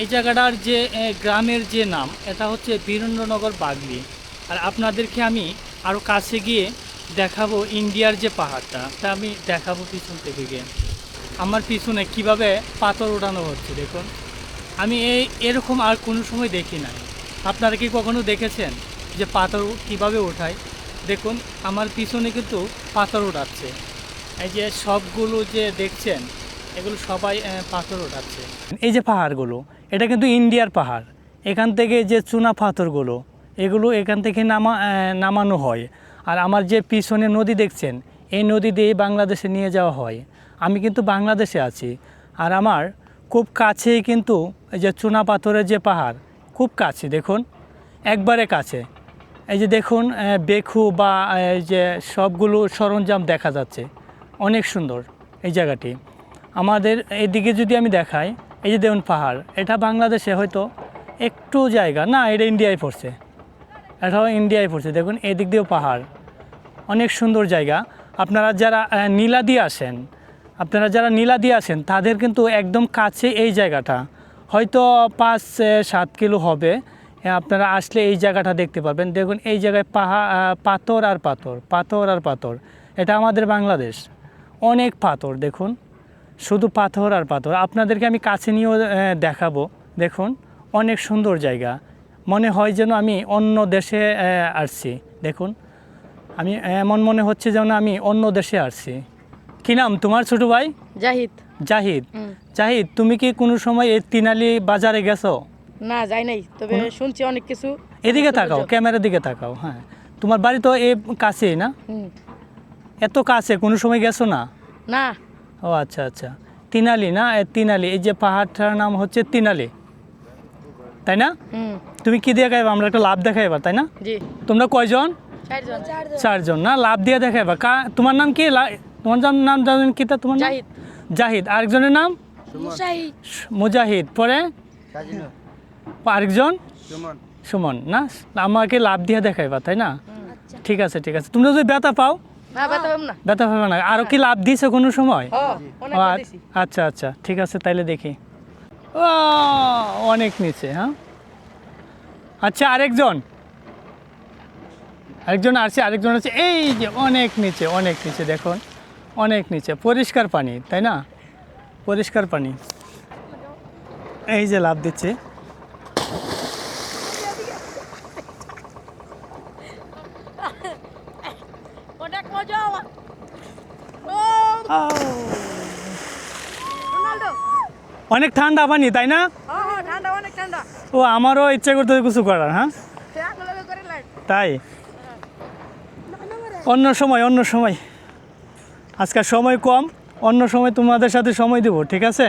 এই জায়গাটার যে গ্রামের যে নাম, এটা হচ্ছে বীরেন্দ্রনগর বাগলি। আর আপনাদেরকে আমি আরও কাছে গিয়ে দেখাবো ইন্ডিয়ার যে পাহাড়টা। তা আমি দেখাবো পিছন থেকে গিয়ে। আমার পিছনে কীভাবে পাথর ওঠানো হচ্ছে, দেখুন। আমি এই, এরকম আর কোনো সময় দেখি নাই। আপনারা কি কখনো দেখেছেন যে পাথর কীভাবে ওঠায়? দেখুন, আমার পিছনে কিন্তু পাথর ওঠাচ্ছে। এই যে সবগুলো যে দেখছেন এগুলো সবাই পাথর ওঠাচ্ছে এই যে পাহাড়গুলো, এটা কিন্তু ইন্ডিয়ার পাহাড়। এখান থেকে যে চুনা পাথরগুলো, এগুলো এখান থেকে নামা নামানো হয়। আর আমার যে পিছনে নদী দেখছেন, এই নদী দিয়ে বাংলাদেশে নিয়ে যাওয়া হয়। আমি কিন্তু বাংলাদেশে আছি। আর আমার খুব কাছেই কিন্তু এই যে চুনা পাথরের যে পাহাড়, খুব কাছে, দেখুন, একবারে কাছে। এই যে দেখুন বেখু বা এই যে সবগুলো সরঞ্জাম দেখা যাচ্ছে। অনেক সুন্দর এই জায়গাটি। আমাদের এদিকে যদি আমি দেখাই এই যে দেখুন পাহাড় এটা বাংলাদেশে হয়তো একটু জায়গা না এটা ইন্ডিয়ায় পড়ছে। এটাও ইন্ডিয়ায় পড়ছে। দেখুন এদিক দিয়েও পাহাড়। অনেক সুন্দর জায়গা। আপনারা যারা আহ, নীলাদি আসেন আপনারা যারা নীলাদি আসেন তাদের কিন্তু একদম কাছে এই জায়গাটা। হয়তো পাঁচ সাত কিলো হবে। আপনারা আসলে এই জায়গাটা দেখতে পারবেন। দেখুন এই জায়গায় পাহা পাথর আর পাথর পাথর আর পাথর। এটা আমাদের বাংলাদেশ। অনেক পাথর দেখুন। শুধু পাথর আর পাথর। আপনাদেরকে আমি কাছে নিয়েও দেখাবো। দেখুন অনেক সুন্দর জায়গা। মনে হয় যেন আমি অন্য দেশে আসছি। দেখুন আমি এমন মনে হচ্ছে যেন আমি অন্য দেশে আসছি। কি নাম তোমার ছোট ভাই? জাহিদ। জাহিদ। জাহিদ তুমি কি কোনো সময় এই তিনালি বাজারে গেছো? না যাই নাই। তবে শুনছি অনেক কিছু। এদিকে তাকাও ক্যামেরার দিকে তাকাও হ্যাঁ। তোমার বাড়ি তো এ কাছেই না? এত কাছে কোনো সময় গেছো না? না। ও আচ্ছা আচ্ছা। তিনালি না? তিনালি। এই যে পাহাড়টার নাম হচ্ছে তিনালি। তাই না? তুমি কি দিয়ে খাইবা? আমরা একটা লাভ দেখাইবা তাই না? তোমরা কয়জন? চারজন। চারজন। না? লাভ দিয়ে দেখাইবা কা তোমার নাম কি? তোমার নাম জানেন কি তা? তোমার নাম? জাহিদ। আরেকজনের নাম? মুজাহিদ। পরে? আরেকজন? সুমন। না? আমাকে লাভ দিয়ে দেখাইবা তাই না? ঠিক আছে ঠিক আছে। তোমরা যদি ব্যথা পাও ব্যথা পাবো না। আরও কি লাভ দিয়েছ কোনো সময়? ও অনেক ও, আ- দিছি আচ্ছা আচ্ছা ঠিক আছে তাইলে দেখি। ও অনেক নিচে হ্যাঁ? আচ্ছা আরেকজন। আরেকজন আছে আরেকজন আছে এই যে অনেক নিচে অনেক নিচে দেখুন। অনেক নিচে পরিষ্কার পানি তাই না? পরিষ্কার পানি। এই যে লাভ দিচ্ছে। অনেক ঠান্ডা পানি তাই না? হ্যাঁ হ্যাঁ ও আমারও ইচ্ছে করতে কিছু করার হ্যাঁ? তাই? অন্য সময় অন্য সময়। আজকাল সময় কম অন্য সময় তোমাদের সাথে সময় দেবো ঠিক আছে?